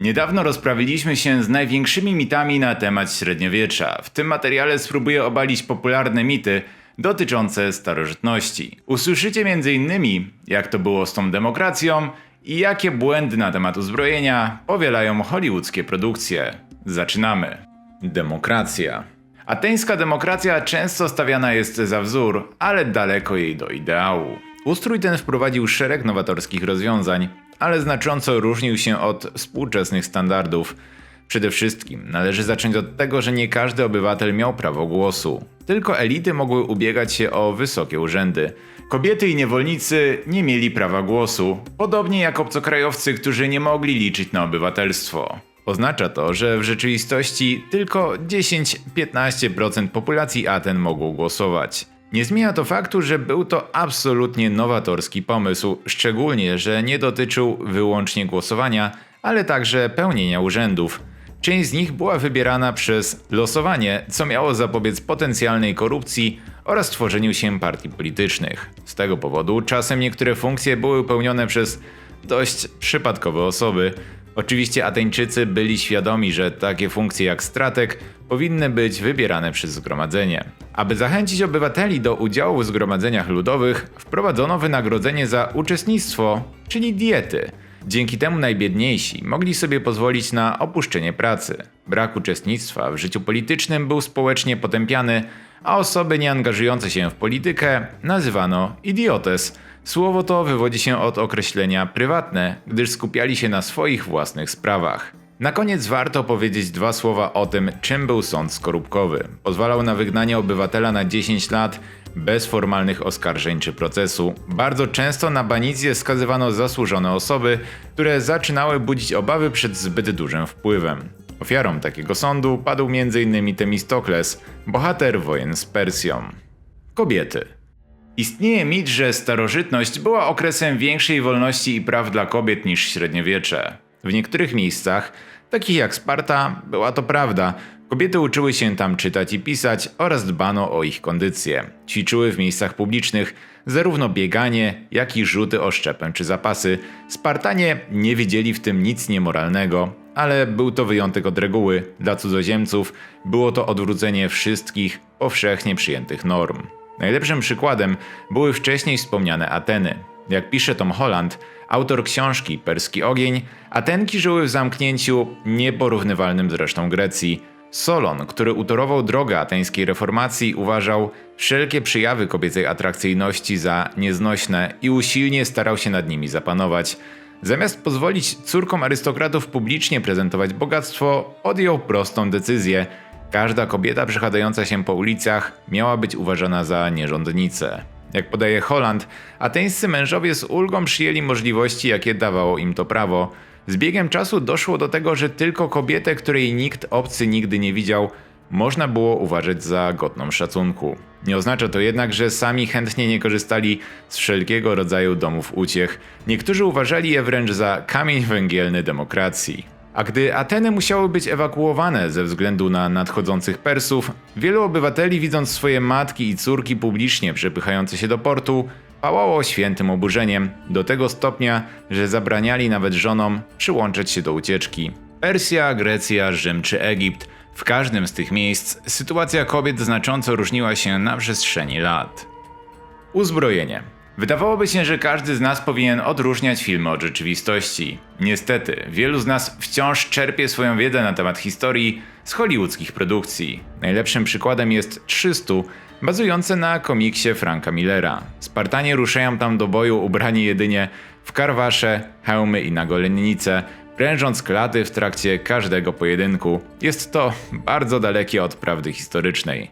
Niedawno rozprawiliśmy się z największymi mitami na temat średniowiecza. W tym materiale spróbuję obalić popularne mity dotyczące starożytności. Usłyszycie m.in. jak to było z tą demokracją i jakie błędy na temat uzbrojenia powielają hollywoodzkie produkcje. Zaczynamy. Demokracja. Ateńska demokracja często stawiana jest za wzór, ale daleko jej do ideału. Ustrój ten wprowadził szereg nowatorskich rozwiązań, ale znacząco różnił się od współczesnych standardów. Przede wszystkim należy zacząć od tego, że nie każdy obywatel miał prawo głosu. Tylko elity mogły ubiegać się o wysokie urzędy. Kobiety i niewolnicy nie mieli prawa głosu, podobnie jak obcokrajowcy, którzy nie mogli liczyć na obywatelstwo. Oznacza to, że w rzeczywistości tylko 10-15% populacji Aten mogło głosować. Nie zmienia to faktu, że był to absolutnie nowatorski pomysł, szczególnie, że nie dotyczył wyłącznie głosowania, ale także pełnienia urzędów. Część z nich była wybierana przez losowanie, co miało zapobiec potencjalnej korupcji oraz tworzeniu się partii politycznych. Z tego powodu czasem niektóre funkcje były pełnione przez dość przypadkowe osoby. Oczywiście Ateńczycy byli świadomi, że takie funkcje jak strateg powinny być wybierane przez zgromadzenie. Aby zachęcić obywateli do udziału w zgromadzeniach ludowych, wprowadzono wynagrodzenie za uczestnictwo, czyli diety. Dzięki temu najbiedniejsi mogli sobie pozwolić na opuszczenie pracy. Brak uczestnictwa w życiu politycznym był społecznie potępiany, a osoby nieangażujące się w politykę nazywano idiotes. Słowo to wywodzi się od określenia prywatne, gdyż skupiali się na swoich własnych sprawach. Na koniec warto powiedzieć dwa słowa o tym, czym był sąd skorupkowy. Pozwalał na wygnanie obywatela na 10 lat bez formalnych oskarżeń czy procesu. Bardzo często na banicję skazywano zasłużone osoby, które zaczynały budzić obawy przed zbyt dużym wpływem. Ofiarą takiego sądu padł m.in. Temistokles, bohater wojen z Persją. Kobiety. Istnieje mit, że starożytność była okresem większej wolności i praw dla kobiet niż średniowiecze. W niektórych miejscach, takich jak Sparta, była to prawda. Kobiety uczyły się tam czytać i pisać oraz dbano o ich kondycję. Ćwiczyły w miejscach publicznych zarówno bieganie, jak i rzuty oszczepem czy zapasy. Spartanie nie widzieli w tym nic niemoralnego, ale był to wyjątek od reguły. Dla cudzoziemców było to odwrócenie wszystkich powszechnie przyjętych norm. Najlepszym przykładem były wcześniej wspomniane Ateny. Jak pisze Tom Holland, autor książki Perski Ogień, Atenki żyły w zamknięciu nieporównywalnym z resztą Grecji. Solon, który utorował drogę ateńskiej reformacji, uważał wszelkie przejawy kobiecej atrakcyjności za nieznośne i usilnie starał się nad nimi zapanować. Zamiast pozwolić córkom arystokratów publicznie prezentować bogactwo, podjął prostą decyzję. Każda kobieta przechadzająca się po ulicach miała być uważana za nierządnicę. Jak podaje Holland, ateńscy mężowie z ulgą przyjęli możliwości, jakie dawało im to prawo. Z biegiem czasu doszło do tego, że tylko kobietę, której nikt obcy nigdy nie widział, można było uważać za godną szacunku. Nie oznacza to jednak, że sami chętnie nie korzystali z wszelkiego rodzaju domów uciech. Niektórzy uważali je wręcz za kamień węgielny demokracji. A gdy Ateny musiały być ewakuowane ze względu na nadchodzących Persów, wielu obywateli, widząc swoje matki i córki publicznie przepychające się do portu, pałało świętym oburzeniem, do tego stopnia, że zabraniali nawet żonom przyłączać się do ucieczki. Persja, Grecja, Rzym czy Egipt w każdym z tych miejsc sytuacja kobiet znacząco różniła się na przestrzeni lat. Uzbrojenie. Wydawałoby się, że każdy z nas powinien odróżniać filmy od rzeczywistości. Niestety, wielu z nas wciąż czerpie swoją wiedzę na temat historii z hollywoodzkich produkcji. Najlepszym przykładem jest 300, bazujące na komiksie Franka Millera. Spartanie ruszają tam do boju ubrani jedynie w karwasze, hełmy i nagolennice, prężąc klaty w trakcie każdego pojedynku. Jest to bardzo dalekie od prawdy historycznej.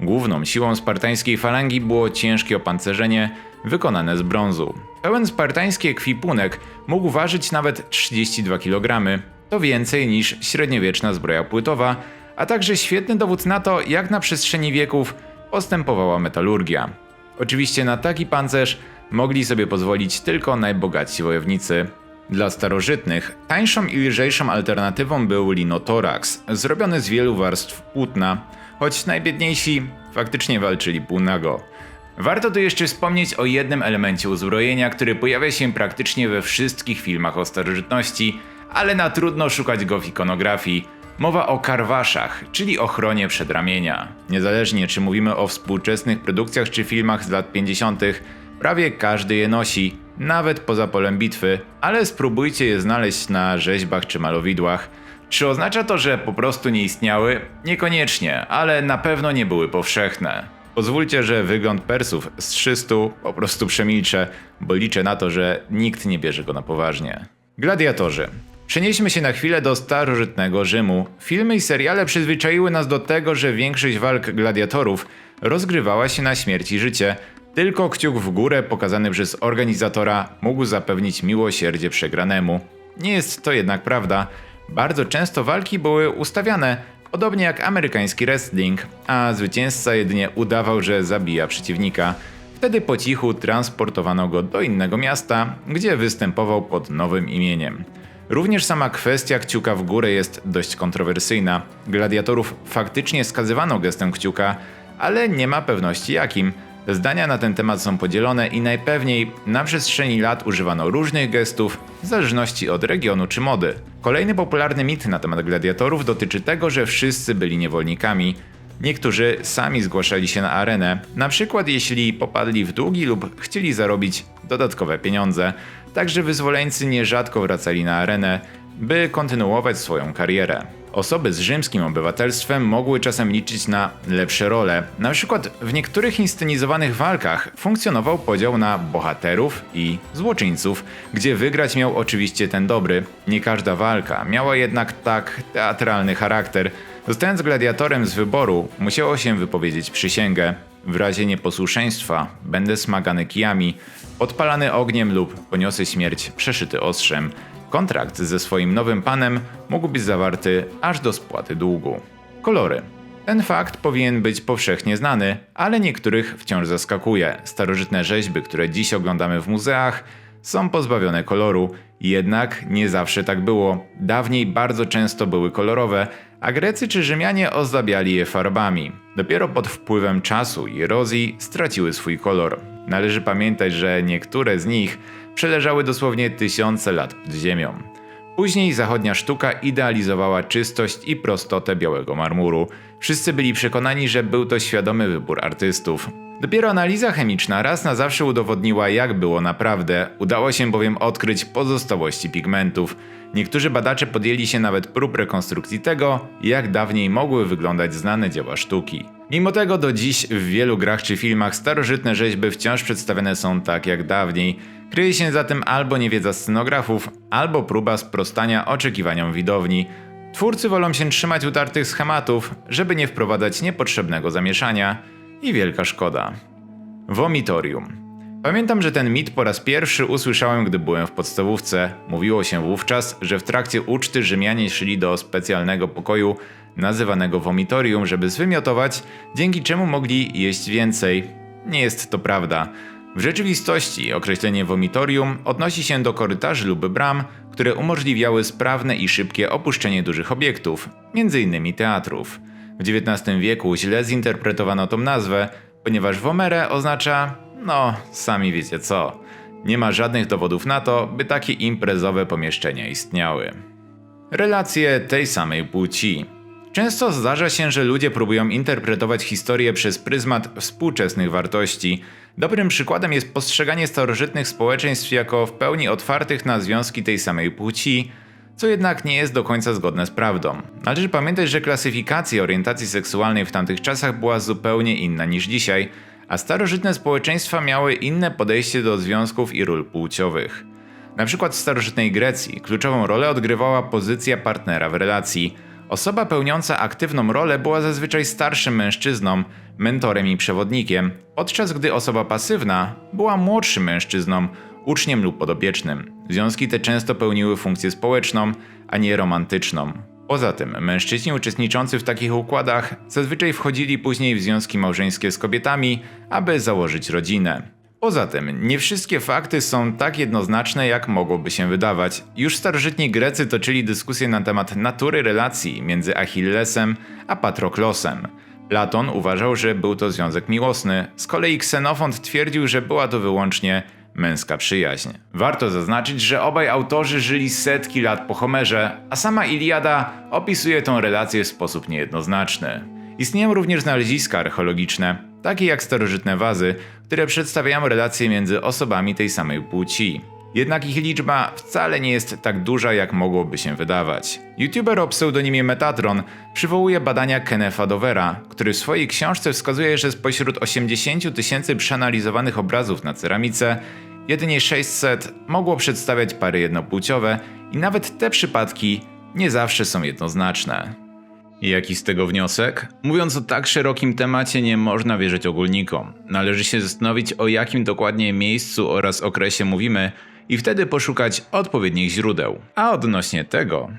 Główną siłą spartańskiej falangi było ciężkie opancerzenie wykonane z brązu. Pełen spartański ekwipunek mógł ważyć nawet 32 kg, to więcej niż średniowieczna zbroja płytowa, a także świetny dowód na to, jak na przestrzeni wieków postępowała metalurgia. Oczywiście na taki pancerz mogli sobie pozwolić tylko najbogatsi wojownicy. Dla starożytnych tańszą i lżejszą alternatywą był linotorax, zrobiony z wielu warstw płótna, choć najbiedniejsi faktycznie walczyli półnago. Warto tu jeszcze wspomnieć o jednym elemencie uzbrojenia, który pojawia się praktycznie we wszystkich filmach o starożytności, ale na trudno szukać go w ikonografii. Mowa o karwaszach, czyli ochronie przedramienia. Niezależnie czy mówimy o współczesnych produkcjach czy filmach z lat 50., prawie każdy je nosi, nawet poza polem bitwy, ale spróbujcie je znaleźć na rzeźbach czy malowidłach. Czy oznacza to, że po prostu nie istniały? Niekoniecznie, ale na pewno nie były powszechne. Pozwólcie, że wygląd Persów z 300 po prostu przemilczę, bo liczę na to, że nikt nie bierze go na poważnie. Gladiatorzy. Przenieśmy się na chwilę do starożytnego Rzymu. Filmy i seriale przyzwyczaiły nas do tego, że większość walk gladiatorów rozgrywała się na śmierć i życie. Tylko kciuk w górę pokazany przez organizatora mógł zapewnić miłosierdzie przegranemu. Nie jest to jednak prawda. Bardzo często walki były ustawiane, podobnie jak amerykański wrestling, a zwycięzca jedynie udawał, że zabija przeciwnika. Wtedy po cichu transportowano go do innego miasta, gdzie występował pod nowym imieniem. Również sama kwestia kciuka w górę jest dość kontrowersyjna. Gladiatorów faktycznie skazywano gestem kciuka, ale nie ma pewności jakim. Zdania na ten temat są podzielone i najpewniej na przestrzeni lat używano różnych gestów w zależności od regionu czy mody. Kolejny popularny mit na temat gladiatorów dotyczy tego, że wszyscy byli niewolnikami. Niektórzy sami zgłaszali się na arenę, na przykład jeśli popadli w długi lub chcieli zarobić dodatkowe pieniądze. Także wyzwoleńcy nierzadko wracali na arenę, by kontynuować swoją karierę. Osoby z rzymskim obywatelstwem mogły czasem liczyć na lepsze role. Na przykład w niektórych inscenizowanych walkach funkcjonował podział na bohaterów i złoczyńców, gdzie wygrać miał oczywiście ten dobry. Nie każda walka miała jednak tak teatralny charakter. Zostając gladiatorem z wyboru, musiało się wypowiedzieć przysięgę. W razie nieposłuszeństwa będę smagany kijami, podpalany ogniem lub poniosę śmierć przeszyty ostrzem. Kontrakt ze swoim nowym panem mógł być zawarty aż do spłaty długu. Kolory. Ten fakt powinien być powszechnie znany, ale niektórych wciąż zaskakuje. Starożytne rzeźby, które dziś oglądamy w muzeach, są pozbawione koloru, jednak nie zawsze tak było. Dawniej bardzo często były kolorowe, a Grecy czy Rzymianie ozdabiali je farbami. Dopiero pod wpływem czasu i erozji straciły swój kolor. Należy pamiętać, że niektóre z nich przeleżały dosłownie tysiące lat pod ziemią. Później zachodnia sztuka idealizowała czystość i prostotę białego marmuru. Wszyscy byli przekonani, że był to świadomy wybór artystów. Dopiero analiza chemiczna raz na zawsze udowodniła, jak było naprawdę. Udało się bowiem odkryć pozostałości pigmentów. Niektórzy badacze podjęli się nawet prób rekonstrukcji tego, jak dawniej mogły wyglądać znane dzieła sztuki. Mimo tego do dziś w wielu grach czy filmach starożytne rzeźby wciąż przedstawione są tak jak dawniej. Kryje się za tym albo niewiedza scenografów, albo próba sprostania oczekiwaniom widowni. Twórcy wolą się trzymać utartych schematów, żeby nie wprowadzać niepotrzebnego zamieszania i wielka szkoda. Vomitorium. Pamiętam, że ten mit po raz pierwszy usłyszałem, gdy byłem w podstawówce. Mówiło się wówczas, że w trakcie uczty Rzymianie szli do specjalnego pokoju nazywanego vomitorium, żeby zwymiotować, dzięki czemu mogli jeść więcej. Nie jest to prawda. W rzeczywistości określenie vomitorium odnosi się do korytarzy lub bram, które umożliwiały sprawne i szybkie opuszczenie dużych obiektów, m.in. teatrów. W XIX wieku źle zinterpretowano tą nazwę, ponieważ vomere oznacza, no, sami wiecie co. Nie ma żadnych dowodów na to, by takie imprezowe pomieszczenia istniały. Relacje tej samej płci. Często zdarza się, że ludzie próbują interpretować historię przez pryzmat współczesnych wartości. Dobrym przykładem jest postrzeganie starożytnych społeczeństw jako w pełni otwartych na związki tej samej płci, co jednak nie jest do końca zgodne z prawdą. Należy pamiętać, że klasyfikacja orientacji seksualnej w tamtych czasach była zupełnie inna niż dzisiaj, a starożytne społeczeństwa miały inne podejście do związków i ról płciowych. Na przykład w starożytnej Grecji kluczową rolę odgrywała pozycja partnera w relacji. Osoba pełniąca aktywną rolę była zazwyczaj starszym mężczyzną, mentorem i przewodnikiem, podczas gdy osoba pasywna była młodszym mężczyzną, uczniem lub podobiecznym. Związki te często pełniły funkcję społeczną, a nie romantyczną. Poza tym, mężczyźni uczestniczący w takich układach zazwyczaj wchodzili później w związki małżeńskie z kobietami, aby założyć rodzinę. Poza tym, nie wszystkie fakty są tak jednoznaczne, jak mogłoby się wydawać. Już starożytni Grecy toczyli dyskusje na temat natury relacji między Achillesem a Patroklosem. Platon uważał, że był to związek miłosny, z kolei Ksenofont twierdził, że była to wyłącznie męska przyjaźń. Warto zaznaczyć, że obaj autorzy żyli setki lat po Homerze, a sama Iliada opisuje tą relację w sposób niejednoznaczny. Istnieją również znaleziska archeologiczne, takie jak starożytne wazy, które przedstawiają relacje między osobami tej samej płci. Jednak ich liczba wcale nie jest tak duża, jak mogłoby się wydawać. YouTuber o pseudonimie Metatron przywołuje badania Kennetha Dovera, który w swojej książce wskazuje, że spośród 80 000 tysięcy przeanalizowanych obrazów na ceramice, jedynie 600 mogło przedstawiać pary jednopłciowe i nawet te przypadki nie zawsze są jednoznaczne. Jaki z tego wniosek? Mówiąc o tak szerokim temacie, nie można wierzyć ogólnikom. Należy się zastanowić, o jakim dokładnie miejscu oraz okresie mówimy, i wtedy poszukać odpowiednich źródeł. A odnośnie tego,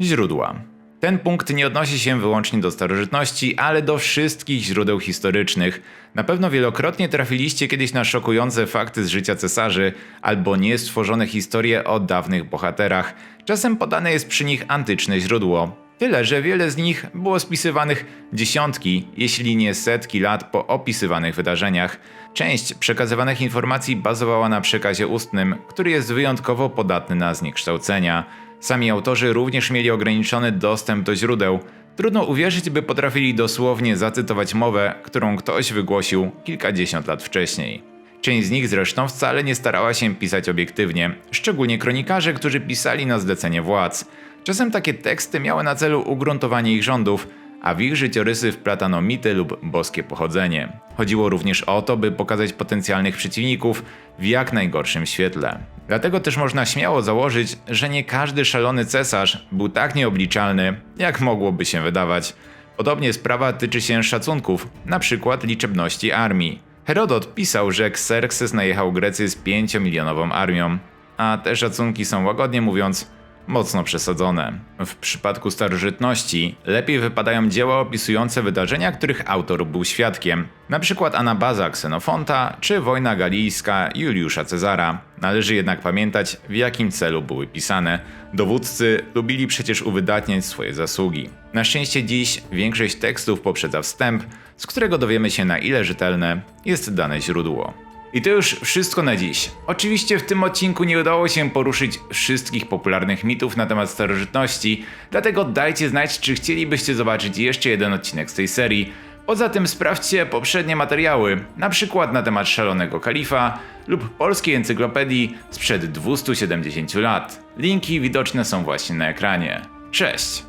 źródła. Ten punkt nie odnosi się wyłącznie do starożytności, ale do wszystkich źródeł historycznych. Na pewno wielokrotnie trafiliście kiedyś na szokujące fakty z życia cesarzy albo niestworzone historie o dawnych bohaterach. Czasem podane jest przy nich antyczne źródło. Tyle, że wiele z nich było spisywanych dziesiątki, jeśli nie setki lat po opisywanych wydarzeniach. Część przekazywanych informacji bazowała na przekazie ustnym, który jest wyjątkowo podatny na zniekształcenia. Sami autorzy również mieli ograniczony dostęp do źródeł. Trudno uwierzyć, by potrafili dosłownie zacytować mowę, którą ktoś wygłosił kilkadziesiąt lat wcześniej. Część z nich zresztą wcale nie starała się pisać obiektywnie, szczególnie kronikarze, którzy pisali na zlecenie władz. Czasem takie teksty miały na celu ugruntowanie ich rządów, a w ich życiorysy wplatano mity lub boskie pochodzenie. Chodziło również o to, by pokazać potencjalnych przeciwników w jak najgorszym świetle. Dlatego też można śmiało założyć, że nie każdy szalony cesarz był tak nieobliczalny, jak mogłoby się wydawać. Podobnie sprawa tyczy się szacunków, przykład liczebności armii. Herodot pisał, że Xerxes najechał Grecję z 5-milionową armią, a te szacunki są łagodnie mówiąc mocno przesadzone. W przypadku starożytności lepiej wypadają dzieła opisujące wydarzenia, których autor był świadkiem, np. Anabaza Ksenofonta czy wojna galijska Juliusza Cezara. Należy jednak pamiętać, w jakim celu były pisane. Dowódcy lubili przecież uwydatniać swoje zasługi. Na szczęście dziś większość tekstów poprzedza wstęp, z którego dowiemy się na ile rzetelne jest dane źródło. I to już wszystko na dziś. Oczywiście w tym odcinku nie udało się poruszyć wszystkich popularnych mitów na temat starożytności, dlatego dajcie znać, czy chcielibyście zobaczyć jeszcze jeden odcinek z tej serii. Poza tym sprawdźcie poprzednie materiały, na przykład na temat szalonego kalifa lub polskiej encyklopedii sprzed 270 lat. Linki widoczne są właśnie na ekranie. Cześć!